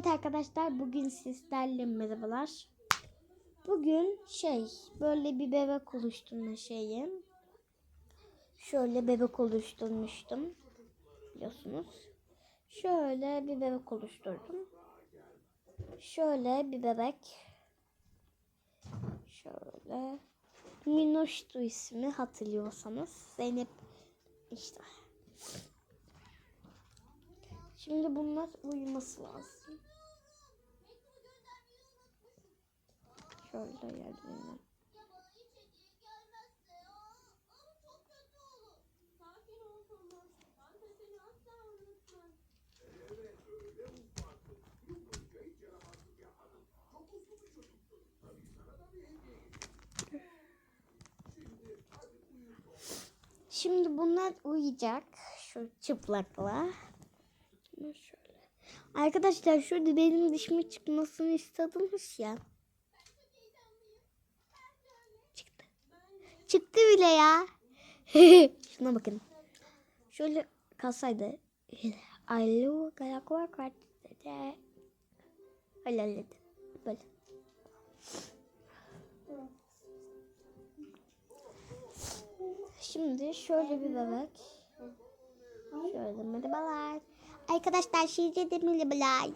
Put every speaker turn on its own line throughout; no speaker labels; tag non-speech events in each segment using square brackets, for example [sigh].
Evet arkadaşlar bugün sizlerle merhabalar. Bugün şey böyle bir bebek oluşturma şeyi. Şöyle bebek oluşturmuştum. Biliyorsunuz. Şöyle bir bebek oluşturdum. Şöyle bir bebek. Şöyle. Minoştu ismi hatırlıyorsanız. Zeynep işte. Şimdi bunlar uyuması lazım. Şöyle yerlerine. Şimdi bunlar uyuyacak. Şu çıplakla. Ama Şöyle. Arkadaşlar şurada benim dişimi çıkmasını istediniz ya. Çıktı. Çıktı bile ya. [laughs] Şuna bakın. Şöyle kalsaydı. Alo galakvar kart dedi. Öyle öyle. Böyle. Şimdi şöyle bir bebek. Arkadaşlar sizce de merhabalar.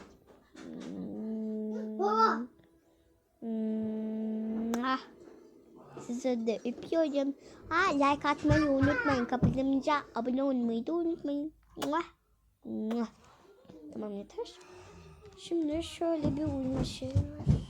Baba. Ah. Size de öpüyorum. Ha, like atmayı unutmayın. Kapatınca abone olmayı da unutmayın. Tamam yeter. Şimdi şöyle bir uyuma şeyi var.